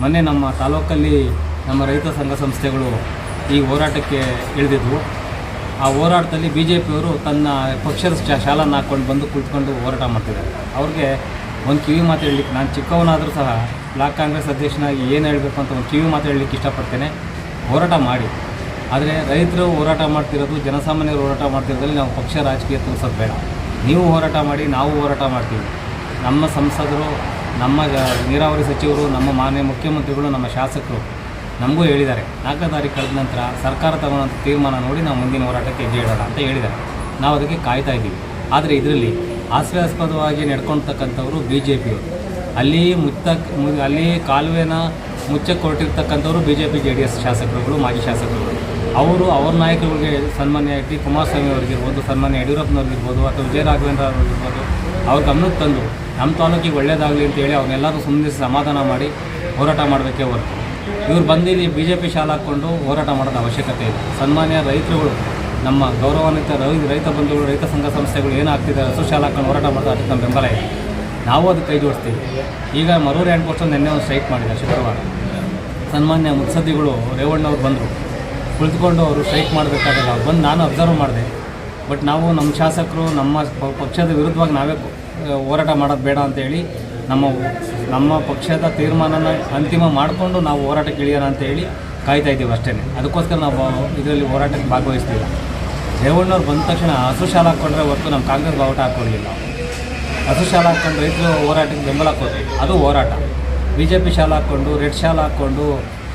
ಮೊನ್ನೆ ನಮ್ಮ ತಾಲೂಕಲ್ಲಿ ನಮ್ಮ ರೈತ ಸಂಘ ಸಂಸ್ಥೆಗಳು ಈ ಹೋರಾಟಕ್ಕೆ ಇಳಿದಿದ್ವು. ಆ ಹೋರಾಟದಲ್ಲಿ ಬಿ ಜೆ ಪಿಯವರು ತನ್ನ ಪಕ್ಷದ ಶಾಲನ್ನು ಹಾಕ್ಕೊಂಡು ಬಂದು ಕುಳಿತುಕೊಂಡು ಹೋರಾಟ ಮಾಡ್ತಿದ್ದಾರೆ. ಅವ್ರಿಗೆ ಒಂದು ಕಿವಿ ಮಾತು ಹೇಳಲಿಕ್ಕೆ, ನಾನು ಚಿಕ್ಕವನಾದರೂ ಸಹ ಬ್ಲಾಕ್ ಕಾಂಗ್ರೆಸ್ ಅಧ್ಯಕ್ಷನಾಗಿ ಏನು ಹೇಳಬೇಕು ಅಂತ ಒಂದು ಕಿವಿ ಮಾತು ಹೇಳಲಿಕ್ಕೆ ಇಷ್ಟಪಡ್ತೇನೆ. ಹೋರಾಟ ಮಾಡಿ. ಆದರೆ ರೈತರು ಹೋರಾಟ ಮಾಡ್ತಿರೋದು, ಜನಸಾಮಾನ್ಯರು ಹೋರಾಟ ಮಾಡ್ತಿರೋದ್ರಲ್ಲಿ ನಾವು ಪಕ್ಷ ರಾಜಕೀಯ ತೋರಿಸೋದು ಬೇಡ. ನೀವು ಹೋರಾಟ ಮಾಡಿ, ನಾವು ಹೋರಾಟ ಮಾಡ್ತೀವಿ. ನಮ್ಮ ಸಂಸದರು ನಮ್ಮ ನೀರಾವರಿ ಸಚಿವರು, ನಮ್ಮ ಮಾನ್ಯ ಮುಖ್ಯಮಂತ್ರಿಗಳು, ನಮ್ಮ ಶಾಸಕರು ನಮಗೂ ಹೇಳಿದ್ದಾರೆ. ನಾಲ್ಕನೇ ತಾರೀಕು ಕಳೆದ ನಂತರ ಸರ್ಕಾರ ತಗೊಂಡಂಥ ತೀರ್ಮಾನ ನೋಡಿ ನಾವು ಮುಂದಿನ ಹೋರಾಟಕ್ಕೆ ಹೆಜ್ಜೆ ಇಡೋಣ ಅಂತ ಹೇಳಿದ್ದಾರೆ. ನಾವು ಅದಕ್ಕೆ ಕಾಯ್ತಾ ಇದ್ದೀವಿ. ಆದರೆ ಇದರಲ್ಲಿ ಹಾಸ್ಯಾಸ್ಪದವಾಗಿ ನಡ್ಕೊಳ್ತಕ್ಕಂಥವ್ರು ಬಿ ಜೆ ಪಿಯವರು ಅಲ್ಲಿ ಮುಚ್ಚ ಮು- ಅಲ್ಲಿ ಕಾಲುವೆನ ಮುಚ್ಚಕ್ಕೆ ಹೊರಟಿರ್ತಕ್ಕಂಥವ್ರು B J P J D S ಶಾಸಕರುಗಳು, ಮಾಜಿ ಶಾಸಕರುಗಳು. ಅವರು ಅವ್ರ ನಾಯಕರುಗಳಿಗೆ ಸನ್ಮಾನ್ಯ ಟಿ ಕುಮಾರಸ್ವಾಮಿ ಅವರಿಗಿರ್ಬೋದು, ಸನ್ಮಾನ್ಯ ಯಡಿಯೂರಪ್ಪನವ್ರಿಗಿರ್ಬೋದು ಅಥವಾ ವಿಜಯ ರಾಘವೇಂದ್ರ ಅವರಿಗಿರ್ಬೋದು ಅವ್ರ ಗಮನಕ್ಕೆ ತಂದು ನಮ್ಮ ತಾಲೂಕಿಗೆ ಒಳ್ಳೇದಾಗಲಿ ಅಂತೇಳಿ ಅವ್ರನ್ನೆಲ್ಲರೂ ಸುಮ್ಮನೆ ಸಮಾಧಾನ ಮಾಡಿ ಹೋರಾಟ ಮಾಡಬೇಕೇ ಹೊರತು. ಇವ್ರು ಬಂದು ಇಲ್ಲಿ ಬಿ ಜೆ ಪಿ ಶಾಲೆ ಹಾಕ್ಕೊಂಡು ಹೋರಾಟ ಮಾಡೋದು ಅವಶ್ಯಕತೆ ಇದೆ. ಸನ್ಮಾನ್ಯ ರೈತರುಗಳು, ನಮ್ಮ ಗೌರವಾನ್ವಿತ ರೈ ರೈತ ಬಂಧುಗಳು, ರೈತ ಸಂಘ ಸಂಸ್ಥೆಗಳು ಏನಾಗ್ತಿದ್ದಾರೆ ಹಸು ಶಾಲೆ ಹಾಕೊಂಡು ಹೋರಾಟ ಮಾಡೋದು ಅದಕ್ಕೆ ನಮ್ಮ ಬೆಂಬಲ ಇದೆ. ನಾವು ಅದಕ್ಕೆ ಕೈ ಜೋಡಿಸ್ತೀವಿ. ಈಗ ಮರೂರು ಹ್ಯಾಂಡ್ ಪೋಸ್ಟ್ ನಿನ್ನೆ ಒಂದು ಸ್ಟ್ರೈಕ್ ಮಾಡಿದೆ ಶುಕ್ರವಾರ. ಸನ್ಮಾನ್ಯ ಮುತ್ಸದ್ದಿಗಳು ರೇವಣ್ಣವ್ರು ಬಂದರು. ಕುಳಿತುಕೊಂಡು ಅವರು ಸ್ಟ್ರೈಕ್ ಮಾಡಬೇಕಾದಾಗ ಬಂದು ನಾನು ಅಬ್ಸರ್ವ್ ಮಾಡಿದೆ. ಬಟ್ ನಾವು ನಮ್ಮ ಶಾಸಕರು, ನಮ್ಮ ಪಕ್ಷದ ವಿರುದ್ಧವಾಗಿ ನಾವೇ ಹೋರಾಟ ಮಾಡೋದು ಬೇಡ ಅಂತೇಳಿ ನಮ್ಮ ನಮ್ಮ ಪಕ್ಷದ ತೀರ್ಮಾನನ ಅಂತಿಮ ಮಾಡಿಕೊಂಡು ನಾವು ಹೋರಾಟಕ್ಕೆ ಇಳಿಯೋಣ ಅಂತೇಳಿ ಕಾಯ್ತಾ ಇದ್ದೀವಿ ಅಷ್ಟೇ ಅದಕ್ಕೋಸ್ಕರ ನಾವು ಇದರಲ್ಲಿ ಹೋರಾಟಕ್ಕೆ ಭಾಗವಹಿಸ್ತಿಲ್ಲ. ರೇವಣ್ಣವ್ರು ಬಂದ ತಕ್ಷಣ ಹಸು ಶಾಲೆ ಹಾಕ್ಕೊಂಡ್ರೆ ಹೊರತು ನಮ್ಮ ಕಾಂಗ್ರೆಸ್ ಬಾವುಟ ಹಾಕ್ಕೊಡ್ಲಿಲ್ಲ ಹಸು ಶಾಲೆ ಹಾಕ್ಕೊಂಡು ರೈತರು ಹೋರಾಟಕ್ಕೆ ಬೆಂಬಲ ಹಾಕೋದು ಅದು ಹೋರಾಟ. ಬಿ ಜೆ ಪಿ ಶಾಲೆ ಹಾಕ್ಕೊಂಡು, ರೆಡ್ ಶಾಲೆ ಹಾಕ್ಕೊಂಡು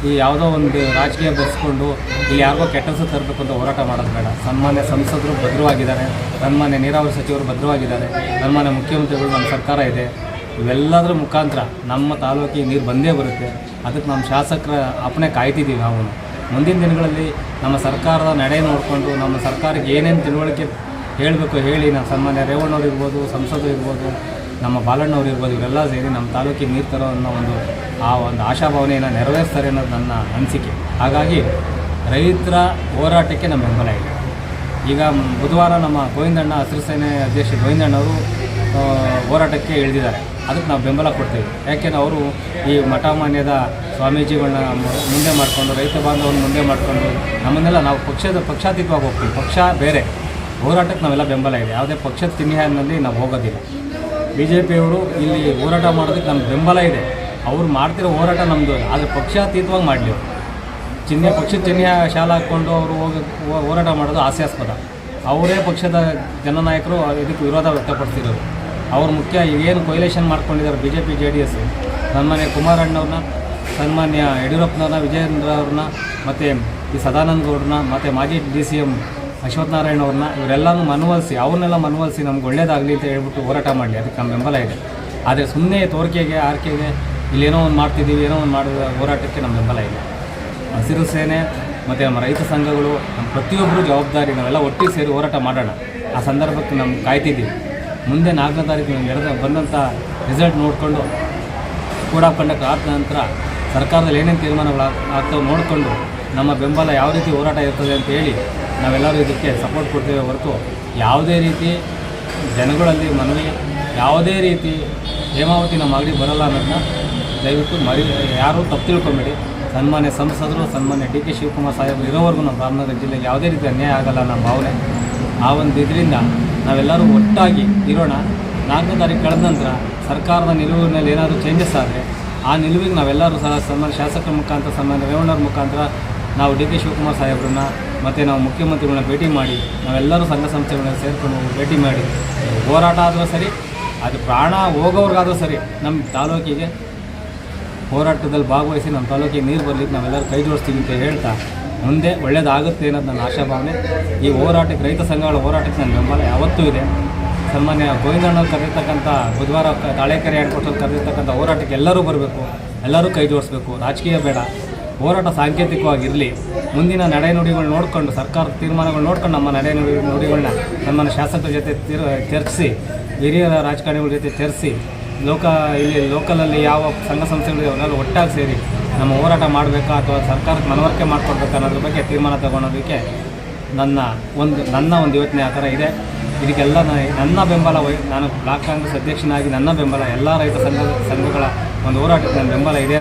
ಈ ಯಾವುದೋ ಒಂದು ರಾಜಕೀಯ ಬೆಳೆಸ್ಕೊಂಡು ಇಲ್ಲಿ ಯಾರಿಗೋ ಕೆಟ್ಟಸು ತರಬೇಕು ಅಂತ ಹೋರಾಟ ಮಾಡೋದು ಬೇಡ. ಸನ್ಮಾನ್ಯ ಸಂಸದರು ಭದ್ರವಾಗಿದ್ದಾರೆ. ಸನ್ಮಾನ್ಯ ನೀರಾವರಿ ಸಚಿವರು ಭದ್ರವಾಗಿದ್ದಾರೆ. ಸನ್ಮಾನ್ಯ ಮುಖ್ಯಮಂತ್ರಿಗಳು ನಮ್ಮ ಸರ್ಕಾರ ಇದೆ. ಇವೆಲ್ಲದರ ಮುಖಾಂತರ ನಮ್ಮ ತಾಲೂಕಿಗೆ ನೀರು ಬಂದೇ ಬರುತ್ತೆ. ಅದಕ್ಕೆ ನಮ್ಮ ಶಾಸಕರ ಅಪ್ಪಣೆ ಕಾಯ್ತಿದ್ದೀವಿ ನಾವು. ಮುಂದಿನ ದಿನಗಳಲ್ಲಿ ನಮ್ಮ ಸರ್ಕಾರದ ನಡೆ ನೋಡಿಕೊಂಡು ನಮ್ಮ ಸರ್ಕಾರಕ್ಕೆ ಏನೇನು ತಿಳುವಳಿಕೆ ಹೇಳಬೇಕು ಹೇಳಿ ನಮ್ಮ ಸನ್ಮಾನ್ಯ ರೇವಣ್ಣವ್ರು ಇರ್ಬೋದು, ಸಂಸದರು ಇರ್ಬೋದು ನಮ್ಮ ಬಾಲಣ್ಣವ್ರು ಇರ್ಬೋದು, ಇವರೆಲ್ಲ ಸೇರಿ ನಮ್ಮ ತಾಲೂಕಿಗೆ ನೀರು ತರೋ ಅನ್ನೋ ಒಂದು ಆ ಒಂದು ಆಶಾಭಾವನೆಯನ್ನು ನೆರವೇರಿಸ್ತಾರೆ ಅನ್ನೋದು ನನ್ನ ಅನಿಸಿಕೆ. ಹಾಗಾಗಿ ರೈತರ ಹೋರಾಟಕ್ಕೆ ನಮ್ಮ ಬೆಂಬಲ ಇದೆ. ಈಗ ಬುಧವಾರ ನಮ್ಮ ಗೋವಿಂದಣ್ಣ ಹಸಿರು ಸೇನೆ ಅಧ್ಯಕ್ಷ ಗೋವಿಂದಣ್ಣವರು ಹೋರಾಟಕ್ಕೆ ಇಳಿದಿದ್ದಾರೆ. ಅದಕ್ಕೆ ನಾವು ಬೆಂಬಲ ಕೊಡ್ತೀವಿ. ಯಾಕೆಂದರೆ ಅವರು ಈ ಮಠ ಮಾನ್ಯದ ಸ್ವಾಮೀಜಿಗಳನ್ನ ಮುಂದೆ ಮಾಡಿಕೊಂಡು, ರೈತ ಬಾಂಧವನ್ನ ಮುಂದೆ ಮಾಡಿಕೊಂಡು ನಮ್ಮನ್ನೆಲ್ಲ ನಾವು ಪಕ್ಷದ ಪಕ್ಷಾತೀತವಾಗಿ ಹೋಗ್ತೀವಿ. ಪಕ್ಷ ಬೇರೆ. ಹೋರಾಟಕ್ಕೆ ನಾವೆಲ್ಲ ಬೆಂಬಲ ಇದೆ. ಯಾವುದೇ ಪಕ್ಷದ ಚಿಹ್ನೆಯಲ್ಲಿ ನಾವು ಹೋಗೋದಿಲ್ಲ. ಬಿ ಜೆ ಪಿಯವರು ಇಲ್ಲಿ ಹೋರಾಟ ಮಾಡೋದಕ್ಕೆ ನಮ್ಗೆ ಬೆಂಬಲ ಇದೆ. ಅವ್ರು ಮಾಡ್ತಿರೋ ಹೋರಾಟ ನಮ್ಮದು ಆದರೆ ಪಕ್ಷಾತೀತವಾಗಿ ಮಾಡಲಿ. ಚಿಹ್ನೆ ಪಕ್ಷದ ಚಿಹ್ನೆ ಶಾಲೆ ಹಾಕ್ಕೊಂಡು ಅವರು ಹೋಗಿ ಹೋರಾಟ ಮಾಡೋದು ಹಾಸ್ಯಾಸ್ಪದ. ಅವರೇ ಪಕ್ಷದ ಜನನಾಯಕರು ಇದಕ್ಕೆ ವಿರೋಧ ವ್ಯಕ್ತಪಡಿಸಿರೋರು ಅವ್ರು ಮುಖ್ಯ ಏನು ಕೊಯ್ಲೇಷನ್ ಮಾಡ್ಕೊಂಡಿದ್ದಾರೆ B J P J D S. ಸನ್ಮಾನ್ಯ ಕುಮಾರಣ್ಣವ್ರನ್ನ, ಸನ್ಮಾನ್ಯ ಯಡಿಯೂರಪ್ಪನವ್ರನ್ನ ವಿಜಯೇಂದ್ರ ಅವ್ರನ್ನ ಮತ್ತು ಈ ಸದಾನಂದ ಗೌಡ್ರನ್ನ, ಮತ್ತು ಮಾಜಿ ಡಿ ಸಿ ಎಂ ಅಶ್ವತ್ಥನಾರಾಯಣ ಅವ್ರನ್ನ ಇವರೆಲ್ಲನೂ ಮನವೊಲಿಸಿ, ಅವ್ರನ್ನೆಲ್ಲ ಮನವೊಲಿಸಿ ನಮ್ಗೆ ಒಳ್ಳೇದಾಗಲಿ ಅಂತ ಹೇಳ್ಬಿಟ್ಟು ಹೋರಾಟ ಮಾಡಲಿ. ಅದಕ್ಕೆ ನಮ್ಮ ಬೆಂಬಲ ಇದೆ. ಆದರೆ ಸುಮ್ಮನೆ ತೋರಿಕೆಗೆ, ಆರ್ಕೆಗೆ ಇಲ್ಲೇನೋ ಒಂದು ಮಾಡ್ತಿದ್ದೀವಿ, ಏನೋ ಒಂದು ಮಾಡಿದ ಹೋರಾಟಕ್ಕೆ ನಮ್ಮ ಬೆಂಬಲ ಇಲ್ಲ. ಹಸಿರು ಸೇನೆ ಮತ್ತು ನಮ್ಮ ರೈತ ಸಂಘಗಳು, ನಮ್ಮ ಪ್ರತಿಯೊಬ್ಬರು ಜವಾಬ್ದಾರಿ ನಾವೆಲ್ಲ ಒಟ್ಟಿಗೆ ಸೇರಿ ಹೋರಾಟ ಮಾಡೋಣ. ಆ ಸಂದರ್ಭಕ್ಕೆ ನಮ್ಗೆ ಕಾಯ್ತಿದ್ದೀವಿ. ಮುಂದೆ ನಾಲ್ಕನೇ ತಾರೀಕು ನಡೆದ ಬಂದಂಥ ರಿಸಲ್ಟ್ ನೋಡಿಕೊಂಡು, ಕೂಡ ಕಂಡಕ್ಕೆ ಆದ ನಂತರ ಸರ್ಕಾರದಲ್ಲಿ ಏನೇನು ತೀರ್ಮಾನಗಳು ಆಗ್ತವೆ ನೋಡಿಕೊಂಡು ನಮ್ಮ ಬೆಂಬಲ ಯಾವ ರೀತಿ ಹೋರಾಟ ಇರ್ತದೆ ಅಂತ ಹೇಳಿ ನಾವೆಲ್ಲರೂ ಇದಕ್ಕೆ ಸಪೋರ್ಟ್ ಕೊಡ್ತೇವೆ ಹೊರತು ಯಾವುದೇ ರೀತಿ ಜನಗಳಲ್ಲಿ ಮನವಿ, ಯಾವುದೇ ರೀತಿ ಹೇಮಾವತಿ ನಮ್ಮ ಅಂಗಡಿ ಬರಲ್ಲ ಅನ್ನೋದನ್ನ ದಯವಿಟ್ಟು ಮರಿ, ಯಾರೂ ತಪ್ಪು ತಿಳ್ಕೊಬೇಡಿ. ಸನ್ಮಾನ್ಯ ಸಂಸದರು, ಸನ್ಮಾನ್ಯ ಡಿ ಕೆ ಶಿವಕುಮಾರ್ ಸಾಹೇಬರು ಇರೋವರೆಗೂ ನಮ್ಮ ರಾಮನಗರ ಜಿಲ್ಲೆಗೆ ಯಾವುದೇ ರೀತಿ ಅನ್ಯಾಯ ಆಗಲ್ಲ ನಮ್ಮ ಭಾವನೆ ಆ ಒಂದು ಇದರಿಂದ ನಾವೆಲ್ಲರೂ ಒಟ್ಟಾಗಿ ಇರೋಣ. ನಾಲ್ಕನೇ ತಾರೀಕು ಕಳೆದ ನಂತರ ಸರ್ಕಾರದ ನಿಲುವಿನಲ್ಲಿ ಏನಾದರೂ ಚೇಂಜಸ್ ಆದರೆ ಆ ನಿಲುವಿಗೆ ನಾವೆಲ್ಲರೂ ಸಹ ಸನ್ಮಾನ್ಯ ಶಾಸಕರ ಮುಖಾಂತರ, ಸನ್ಮಾನ್ಯ ರೇವಣ್ಣವ್ರ ಮುಖಾಂತರ ನಾವು ಡಿ ಕೆ ಶಿವಕುಮಾರ್ ಸಾಹೇಬ್ರನ್ನ ಮತ್ತು ನಾವು ಮುಖ್ಯಮಂತ್ರಿಗಳನ್ನ ಭೇಟಿ ಮಾಡಿ ನಾವೆಲ್ಲರೂ ಸಂಘ ಸಂಸ್ಥೆಗಳನ್ನ ಸೇರಿಕೊಂಡು ಭೇಟಿ ಮಾಡಿ, ಹೋರಾಟ ಆದರೂ ಸರಿ, ಅದು ಪ್ರಾಣ ಹೋಗೋರ್ಗಾದರೂ ಸರಿ ನಮ್ಮ ತಾಲೂಕಿಗೆ ಹೋರಾಟದಲ್ಲಿ ಭಾಗವಹಿಸಿ ನಮ್ಮ ತಾಲೂಕಿಗೆ ನೀರು ಬರಲಿಕ್ಕೆ ನಾವೆಲ್ಲರೂ ಕೈ ಜೋಡಿಸ್ತೀವಿ ಅಂತ ಹೇಳ್ತಾ ಮುಂದೆ ಒಳ್ಳೇದಾಗುತ್ತೆ ಅನ್ನೋದು ನನ್ನ ಆಶಾಭಾವನೆ. ಈ ಹೋರಾಟಕ್ಕೆ, ರೈತ ಸಂಘಗಳ ಹೋರಾಟಕ್ಕೆ ನನ್ನ ಬೆಂಬಲ ಯಾವತ್ತೂ ಇದೆ. ಸನ್ಮಾನ್ಯ ಗೋವಿಂದಣ್ಣವ್ರು ಕರೆದಿರ್ತಕ್ಕಂಥ, ಬುಧವಾರ ತಾಳೆಕರೆ ಏರ್ಪೋರ್ಟಲ್ಲಿ ಕರೆದಿರ್ತಕ್ಕಂಥ ಹೋರಾಟಕ್ಕೆ ಎಲ್ಲರೂ ಬರಬೇಕು, ಎಲ್ಲರೂ ಕೈ ಜೋಡಿಸ್ಬೇಕು. ರಾಜಕೀಯ ಬೇಡ. ಹೋರಾಟ ಸಾಂಕೇತಿಕವಾಗಿರಲಿ, ಮುಂದಿನ ನಡೆನುಡಿಗಳು ನೋಡಿಕೊಂಡು ಸರ್ಕಾರದ ತೀರ್ಮಾನಗಳು ನೋಡ್ಕೊಂಡು ನಮ್ಮ ನಡೆ ನುಡಿ ನುಡಿಗಳನ್ನ ನಮ್ಮ ಶಾಸಕರ ಜೊತೆ ಚರ್ಚಿಸಿ ಹಿರಿಯ ರಾಜಕಾರಣಿಗಳ ಜೊತೆ ಚರ್ಚಿಸಿ, ಲೋಕ, ಇಲ್ಲಿ ಲೋಕಲಲ್ಲಿ ಯಾವ ಸಂಘ ಸಂಸ್ಥೆಗಳು ಅವರೆಲ್ಲ ಒಟ್ಟಾಗಿ ಸೇರಿ ನಮ್ಮ ಹೋರಾಟ ಮಾಡಬೇಕಾ ಅಥವಾ ಸರ್ಕಾರಕ್ಕೆ ಮನವರಿಕೆ ಮಾಡಿಕೊಡ್ಬೇಕಾ ಅನ್ನೋದ್ರ ಬಗ್ಗೆ ತೀರ್ಮಾನ ತಗೊಳೋದಕ್ಕೆ ನನ್ನ ಒಂದು ನನ್ನ ಒಂದು ಯೋಚನೆ ಆ ಥರ ಇದೆ. ಇದಕ್ಕೆಲ್ಲ ನನ್ನ ಬೆಂಬಲ ನಾನು ಬ್ಲಾಕ್ ಕಾಂಗ್ರೆಸ್ ಅಧ್ಯಕ್ಷನಾಗಿ ನನ್ನ ಬೆಂಬಲ ಎಲ್ಲ ರೈತ ಸಂಘ, ಸಂಘಗಳ ಒಂದು ಹೋರಾಟಕ್ಕೆ ನನ್ನ ಬೆಂಬಲ ಇದೆ.